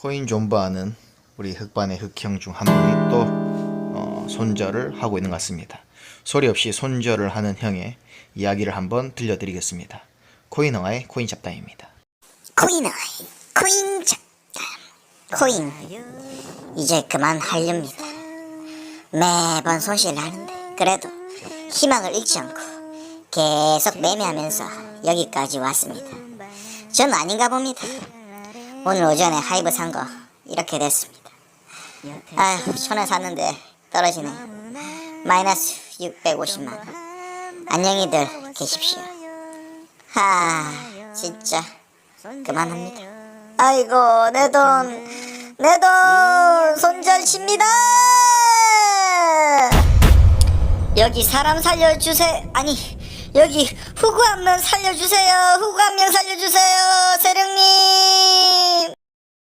코인 존버하는 우리 흑반의 흑형 중 한 분이 또 어, 손절을 하고 있는 것 같습니다. 소리 없이 손절을 하는 형의 이야기를 한번 들려드리겠습니다. 코인왕의 코인 잡담입니다. 코인아이 코인 잡담 코인 이제 그만 하렵니다 매번 손실을 하는데 그래도 희망을 잃지 않고 계속 매매하면서 여기까지 왔습니다 전 아닌가 봅니다 오늘 오전에 하이브 산 거 이렇게 됐습니다 아휴 천에 샀는데 떨어지네 마이너스 650만 안녕히들 계십시오 하 진짜 그만합니다. 아이고 내 돈, 내 돈 손절칩니다. 여기 사람 살려주세요. 아니 여기 후구 한 명 살려주세요. 후구 한 명 살려주세요.